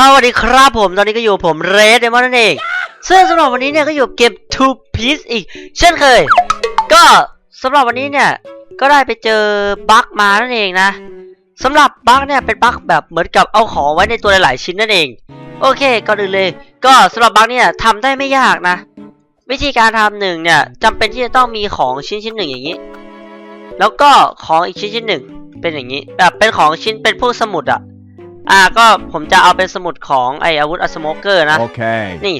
สวัสดีครับผม ตอนนี้ก็อยู่ผมเรดเดมอนนั่นเอง ซึ่งสำหรับวันนี้เนี่ยก็อยู่เกม Two Piece อีก เช่นเคย ก็สำหรับวันนี้เนี่ยก็ได้ไปเจอบั๊กมานั่นเองนะสำหรับบั๊กเนี่ยเป็นบั๊กแบบเหมือนกับเอาของไว้ในตัวหลาย ๆ ชิ้นนั่นเอง โอเคก่อนอื่นเลย ก็สำหรับบั๊กเนี่ยทำได้ไม่ยากนะ วิธีการทำหนึ่งเนี่ยจำเป็นที่จะต้องมีของชิ้นชิ้นหนึ่งอย่างนี้ แล้วก็ของอีกชิ้นชิ้นหนึ่งเป็นอย่างนี้ แบบเป็นของชิ้นเป็นพวกสมุดอะ อ่าก็ผมจะเอาเป็นสมุดของไออาวุธอัสโมเกอร์นะ Okay. นี่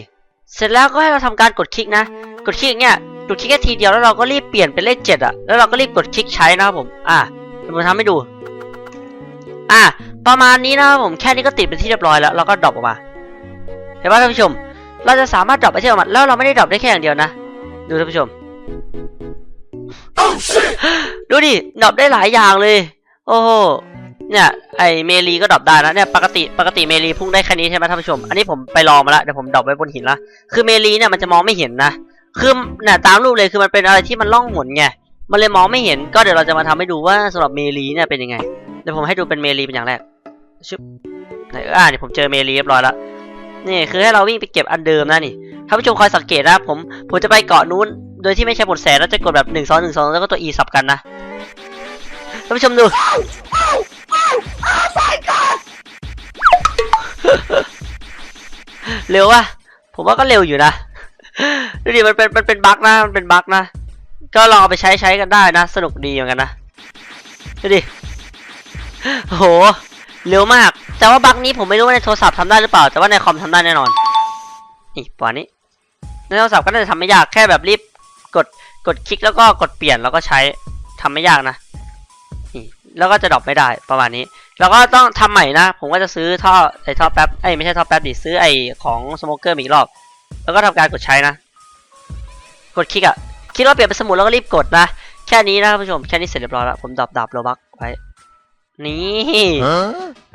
เสร็จแล้วก็ให้เราทำการกดคลิกนะ กดคลิกเนี่ยกดคลิกแค่ทีเดียวแล้วเราก็รีบเปลี่ยนเป็นเลขเจ็ดอะแล้วเราก็รีบกดคลิกใช้นะครับผม อะเดี๋ยวผมทำให้ดู อะประมาณนี้นะครับผมแค่นี้ก็ติดเป็นที่เรียบร้อยแล้วเราก็ดรอปออกมาเห็นป่ะท่านผู้ชม เราจะสามารถดรอปไปเที่ยวมันแล้วเราไม่ได้ดรอปได้แค่อย่างเดียวนะดูท่านผู้ชมดูดิดรอปได้หลายอย่างเลย โอ้โหเนี่ย ไอเมลีก็ดรอปได้นะเนี่ยปกติปกติเมลีพุ่งได้แค่นี้ใช่ไหมท่านผู้ชม อันนี้ผมไปลองมาแล้วเดี๋ยวผมดรอปไว้บนหินละคือเมลีเนี่ยมันจะมองไม่เห็นนะคือเนี่ยตามรูปเลยคือมันเป็นอะไรที่มันล่องหนไงมันเลยมองไม่เห็นก็เดี๋ยวเราจะมาทำให้ดูว่าสำหรับเมลีเนี่ยเป็นยังไงเดี๋ยวผมให้ดูเป็นเมลีเป็นอย่างแรกชึบไหนอออ่านี่ผมเจอเมลีเรียบร้อยแล้วนี่คือให้เราวิ่งไปเก็บอันเดิมนะนี่ท่านผู้ชมคอยสังเกตนะผมผมจะไปเกาะนู้น โดยที่ไม่ใช้บทแสแล้วจะกดแบบหนึ่งสองหนึ่งสองแล้วก็ตัว E สับกันนะท่านผู้ชมดู เร็ววะผมว่าก็เร็วอยู่นะดูดิมันเป็นมันเป็นบั๊กนะมันเป็นบั๊กนะ ก็ลองไปใช้ใช้กันได้นะ สนุกดีเหมือนกันนะดูดิโหเร็วมาก แต่ว่าบั๊กนี้ผมไม่รู้ว่าในโทรศัพท์ทำได้หรือเปล่า แต่ว่าในคอมทำได้แน่นอนนี่ปอนนี้ในโทรศัพท์ก็น่าจะทำไม่ยากแค่แบบรีบ กดกดคลิกแล้วก็กดเปลี่ยนแล้วก็ใช้ทำไม่ยากนะ แล้วก็จะดรอปไม่ได้ประมาณนี้ แล้วก็ต้องทำใหม่นะ ผมก็จะซื้อท่อไอ้ท่อแป๊บไอ้ยไม่ใช่ท่อแป๊บดิซื้อไอ้ของสโมเกอร์อีกรอบ แล้วก็ทำการกดใช้นะ กดคลิกอะคิดว่าเปลี่ยนเป็นสมุดแล้วก็รีบกดนะ แค่นี้นะครับผู้ชมแค่นี้เสร็จเรียบร้อยแล้วผมดับดับโลบักไว้นี่ Huh?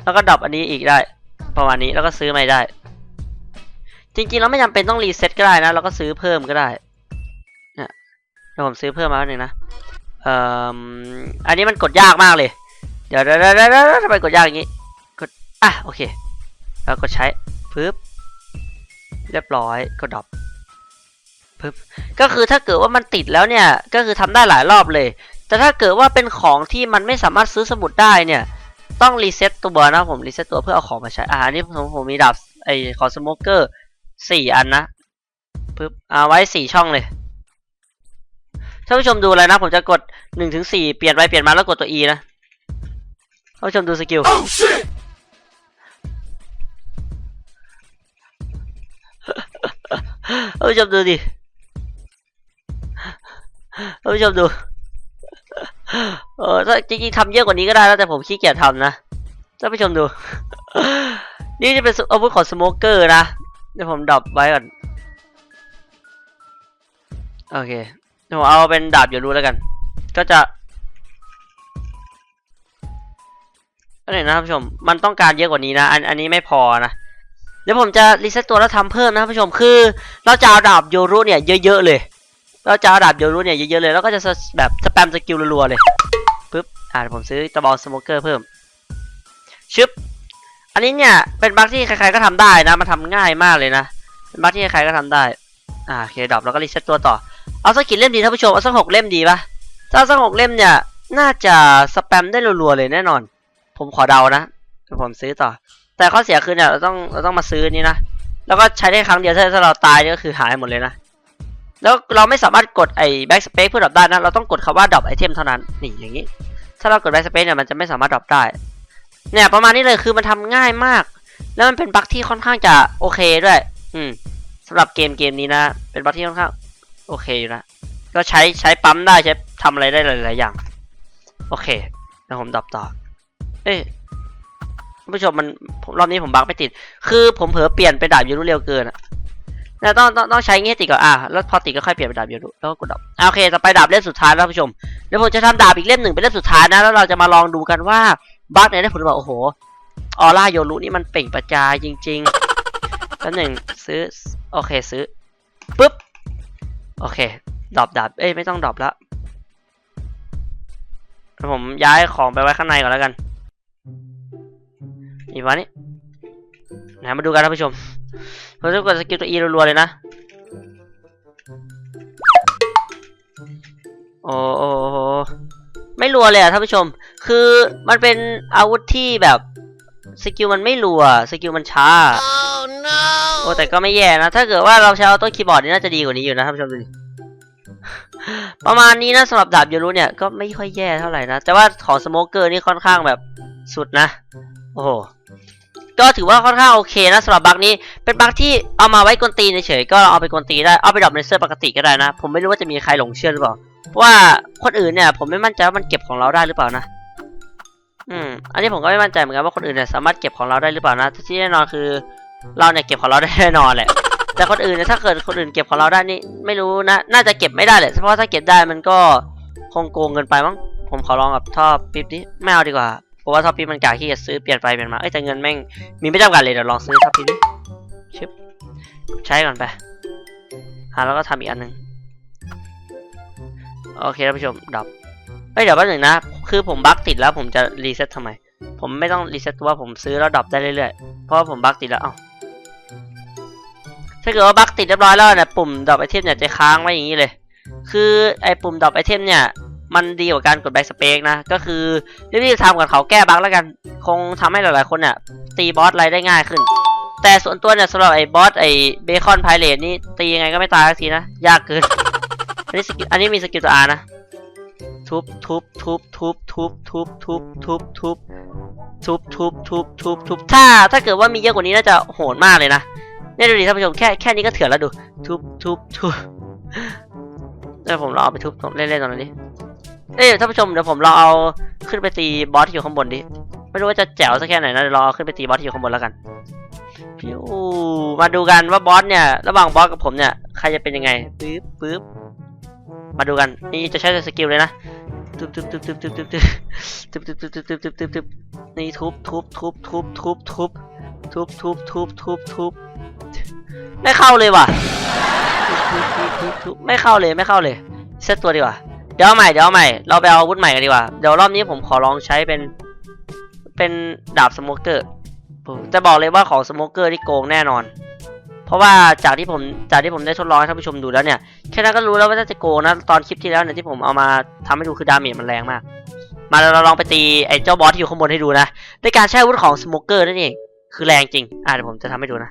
แล้วก็ดับอันนี้อีกได้ ประมาณนี้แล้วก็ซื้อใหม่ได้ จริงๆเราไม่จำเป็นต้องรีเซ็ตก็ได้นะเราก็ซื้อเพิ่มก็ได้เนี่ยเดี๋ยวผมซื้อเพิ่มมาหนึ่งนะ เอ่ออันนี้มันกดยากมากเลย เดี๋ยวเดี๋ยวเดี๋ยวทำไมกดยากอย่างนี้ กด อะ โอเค แล้วกดใช้ปึ๊บ เรียบร้อยก็ดรอปปึ๊บ ก็คือถ้าเกิดว่ามันติดแล้วเนี่ย ก็คือทำได้หลายรอบเลย แต่ถ้าเกิดว่าเป็นของที่มันไม่สามารถซื้อสมุดได้เนี่ย ต้องรีเซ็ตตัวนะผม รีเซ็ตตัวเพื่อเอาของมาใช้ อ่านนี้ผมผมมีดาบไอของสโมเกอร์สี่อันนะปึ๊บ เอาไว้สี่ช่องเลย ท่านผู้ชมดูอะไรนะ ผมจะกดหนึ่งถึงสี่เปลี่ยนไปเปลี่ยนมาแล้วกดตัว E นะท่านผู้ชมดูสกิล Oh shit! ท่านผู้ชมดูดิท่านผู้ชมดู เออถ้าจริงๆทำเยอะกว่านี้ก็ได้แล้วแต่ผมขี้เกียจทำนะท่านผู้ชมดู นี่จะเป็นอาวุธของสโมเกอร์นะ เดี๋ยวผมดรอปไว้ก่อน โอเค เดี๋ยวผมเอาเป็นดาบอยู่รู้แล้วกัน ก็จะอันไหนนะท่านผู้ชม มันต้องการเยอะกว่านี้นะ อันอันนี้ไม่พอนะ เดี๋ยวผมจะรีเซ็ตตัวแล้วทำเพิ่มนะท่านผู้ชม คือเราจะเอาดาบโยรุเนี่ยเยอะๆเลย เราจะเอาดาบโยรุเนี่ยเยอะๆเลย แล้วก็จะแบบสแปมสกิลรัวๆเลยปึ๊บ อ่าเดี๋ยวผมซื้อตะบอลสโมเกอร์เพิ่ม ชึบ อันนี้เนี่ยเป็นบั๊กที่ใครๆก็ทำได้นะ มันทำง่ายมากเลยนะ เป็นบั๊กที่ใครๆก็ทำได้ อ่าโอเคดรอปแล้วก็รีเซ็ตตัวต่อ เอาสักกี่เล่มดีท่านผู้ชม เอาสักหกเล่มดีปะถ้าสักหกเล่มเนี่ย น่าจะสแปมได้รัวๆเลยแน่นอน ผมขอเดานะผมซื้อต่อ แต่ข้อเสียคือเนี่ยเราต้องเราต้องมาซื้อนี่นะ แล้วก็ใช้ได้ครั้งเดียวถ้าเราตายเนี่ยก็คือหายหมดเลยนะ แล้วเราไม่สามารถกดไอ้แบ็กสเปซเพื่อดรอปได้นะ เราต้องกดคำว่าดรอปไอเทมเท่านั้น นี่อย่างนี้ ถ้าเรากดแบ็กสเปซเนี่ยมันจะไม่สามารถดรอปได้ เนี่ยประมาณนี้เลยคือมันทำง่ายมาก แล้วมันเป็นบั๊กที่ค่อนข้างจะโอเคด้วย อืมสำหรับเกมเกมนี้นะ เป็นบั๊กที่ค่อนข้าง โอเคอยู่นะก็ใช้ใช้ปั๊มได้ใช้ทำอะไรได้หลายๆอย่าง โอเคแล้วผมดรอปต่อ เอ้ยผู้ชมมันรอบนี้ผมบักไม่ติด คือผมเผลอเปลี่ยนไปดาบยูรุเร็วเกินอะนะต้องต้องต้องใช้เงี้ยติดก่อนอะแล้วพอติดก็ค่อยเปลี่ยนไปดาบยูรุแล้วก็กดดับอะโอเคต่อไปดาบเล่มสุดท้ายแล้วผู้ชมเดี๋ยวผมจะทำดาบอีกเล่มหนึ่งเป็นเล่มสุดท้ายนะแล้วเราจะมาลองดูกันว่าบั๊กไหนได้ผลบอกโอ้โหออร่าโยรุนี่มันเปล่งประกายจริงๆแล้วหนึ่งซื้อโอเคซื้อปุ๊บ โอเคดรอปดาบเอ้ยไม่ต้องดรอปแล้วผมย้ายของไปไว้ข้างในก่อนแล้วกันนี่วะนี่นะมาดูกันท่านผู้ชมผมจะกดสกิลตัว E รัวๆเลยนะโอ้โอ้โหไม่รัวเลยอะท่านผู้ชม คือมันเป็นอาวุธที่แบบ สกิลมันไม่รัวสกิลมันช้า Oh no! โอ้แต่ก็ไม่แย่นะ ถ้าเกิดว่าเราใช้ออโต้คีย์บอร์ดนี่น่าจะดีกว่านี้อยู่นะท่านผู้ชมดูดิประมาณนี้นะสำหรับดาบยูรุเนี่ยก็ไม่ค่อยแย่เท่าไหร่นะ แต่ว่าของสโมเกอร์นี่ค่อนข้างแบบสุดนะ โอ้โหก็ถือว่าค่อนข้างโอเคนะสำหรับบั๊กนี้เป็นบั๊กที่เอามาไว้กวนตีนเฉยๆก็เอาไปกวนตีนได้เอาไปดรอปในเสื้อปกติก็ได้นะ ผมไม่รู้ว่าจะมีใครหลงเชื่อหรือเปล่าเพราะว่าคนอื่นเนี่ยผมไม่มั่นใจว่ามันเก็บของเราได้หรือเปล่านะ อืม อันนี้ผมก็ไม่มั่นใจเหมือนกันว่าคนอื่นเนี่ยสามารถเก็บของเราได้หรือเปล่านะแต่ที่แน่นอนคือ เราเนี่ยเก็บของเราได้แน่นอนแหละ แต่คนอื่นเนี่ยถ้าเกิดคนอื่นเก็บของเราได้นี่ไม่รู้นะ น่าจะเก็บไม่ได้แหละ เพราะถ้าเก็บได้มันก็คงโกงเกินไปมั้ง ผมขอลองกับท่อปิ๊บดิไม่เอาดีกว่า เพราะว่าท่อปิ๊บมันกากขี้จะซื้อเปลี่ยนไปเปลี่ยนมา เอ้ยแต่เงินแม่งมีไม่จำกัดเลยเดี๋ยวลองซื้อท่อปิ๊บดิชิบใช้ก่อนไปหาแล้วก็ทำอีกอันหนึ่งโอเคท่านผู้ชมดับเอ้ยเดี๋ยวแป๊บหนึ่งนะ คือผมบั๊กติดแล้วผมจะรีเซ็ตทำไม ผมไม่ต้องรีเซ็ตตัวผมซื้อแล้วดับได้เรื่อยๆ เพราะผมบั๊กติดแล้ว เอ้า ถ้าเกิดว่าบั๊กติดเรียบร้อยแล้วเนี่ยปุ่มดรอปไอเทมเนี่ยจะค้างไว้อย่างนี้เลย คือไอปุ่มดรอปไอเทมเนี่ยมันดีกว่าการกดแบ็กสเปกนะ ก็คือรีบๆทำกับเขาแก้บั๊กแล้วกัน คงทำให้หลายๆคนเนี่ยตีบอสอะไรได้ง่ายขึ้น แต่ส่วนตัวเนี่ยสำหรับไอ้บอสไอ้เบคอนไพเรตนี่ตียังไงก็ไม่ตายสักทีนะ ยากเกิน อันนี้สกิลอันนี้มีสกิลตัวอานะ ทุบทุบทุบทุบทุบทุบทุบทุบทุบทุบทุบทุบทุบทุบถ้าถ้าเกิดว่ามีเยอะกว่านี้น่าจะโหดมากเลยนะเนี่ยดูดิท่านผู้ชมแค่แค่นี้ก็เถื่อนแล้วดู ทุบทุบทุบเดี๋ยวผมลองเอาไปทุบเล่นๆตรงนั้เอ้ยท่านผู้ชมเดี๋ยวผมลองเอาขึ้นไปตีบอสที่อยู่ข้างบนดิไม่รู้ว่าจะแจ๋วสักแค่ไหนนะเดี๋ยวรอขึ้นไปตีบอสที่อยู่ข้างบนแล้วกันพิวมาดูกันว่าบอสเนี่ยระหว่างบอสกับผมเนี่ยใครจะเป็นยังไงปึ๊บปึ๊บมาดูกันนี่จะใช้สกิลเลยนะ ทุบทุบทุบทุบทุบทุบทุบทุบทุบทุบทุบทุบทุบทุบทุบนี่ทุบทุบทุบทุบทุบทุบทุบทุบทุบทุบทุบไม่เข้าเลยว่ะไม่เข้าเลยไม่เข้าเลยเซตตัวดีกว่าเดี๋ยวใหม่เดี๋ยวใหม่เราไปเอาอาวุธใหม่กันดีกว่าเดี๋ยวรอบนี้ผมขอลองใช้เป็นเป็นดาบสโมเกอร์ผมจะบอกเลยว่าของสโมเกอร์ที่โกงแน่นอน เพราะว่าจากที่ผมจากที่ผมได้ทดลองให้ท่านผู้ชมดูแล้วเนี่ยแค่นั้นก็รู้แล้วว่าจะโกงนะตอนคลิปที่แล้วเนี่ยที่ผมเอามาทำให้ดูคือดาเมจมันแรงมาก มาเราลองไปตีไอ้เจ้าบอสที่อยู่ข้างบนให้ดูนะด้วยการใช้อาวุธของสโมเกอร์นั่นเองคือแรงจริงอะเดี๋ยวผมจะทำให้ดูนะ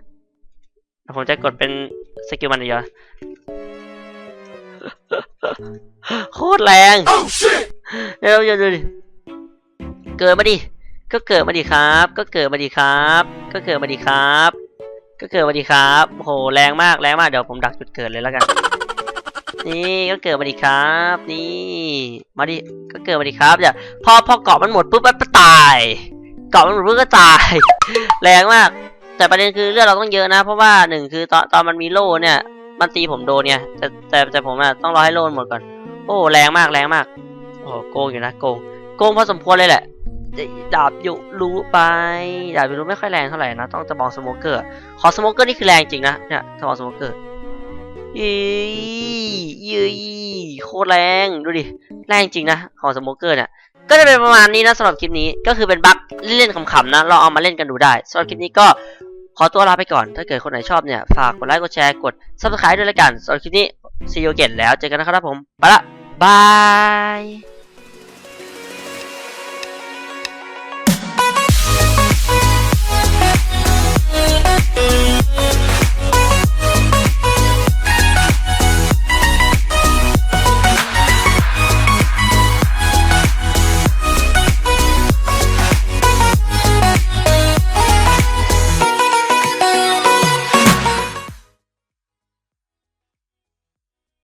ผมจะกดเป็นสกิลมันเดียวโคตรแรง Oh shit! เดี๋ยวเดี๋ยวดูดิเกิดมาดิก็เกิดมาดิครับ ก็เกิดมาดิครับ ก็เกิดมาดิครับ ก็เกิดมาดิครับโหแรงมากแรงมากเดี๋ยวผมดักจุดเกิดเลยแล้วกัน นี่ก็เกิดมาดิครับ นี่ มาดิก็เกิดมาดิครับอย่าพอพอเกาะมันหมดปุ๊บมันตายเกาะมันหมดปุ๊บก็ตาย แรงมาก แต่ประเด็นคือเลือดเราต้องเยอะนะ เพราะว่าหนึ่งคือตอนตอนมันมีโล่เนี่ย มันตีผมโดนเนี่ยแต่แต่แต่ผมอะต้องรอให้โล่นหมดก่อน โอ้แรงมากแรงมากโอ้โกงอยู่นะโกงโกงพอสมควรเลยแหละ ดาบยู่รู้ไป ดาบยู่รู้ไม่ค่อยแรงเท่าไหร่นะ ต้องจะบอกสโมเกอร์ ขอสโมเกอร์นี่คือแรงจริงนะ เนี่ยจะบอกสโมเกอร์ยี่ยี่โคตรแรง ดูดิ แรงจริงนะ ของสโมเกอร์เนี่ย ก็จะเป็นประมาณนี้นะสำหรับคลิปนี้ ก็คือเป็นบั๊กเล่นๆขำๆนะ เราเอามาเล่นกันดูได้สำหรับคลิปนี้ก็ขอตัวลาไปก่อน ถ้าเกิดคนไหนชอบเนี่ย ฝากกดไลค์ กดแชร์ กด subscribe ด้วยละกันสำหรับคลิปนี้ see you again แล้ว เจอกันนะครับผม ไปละบาย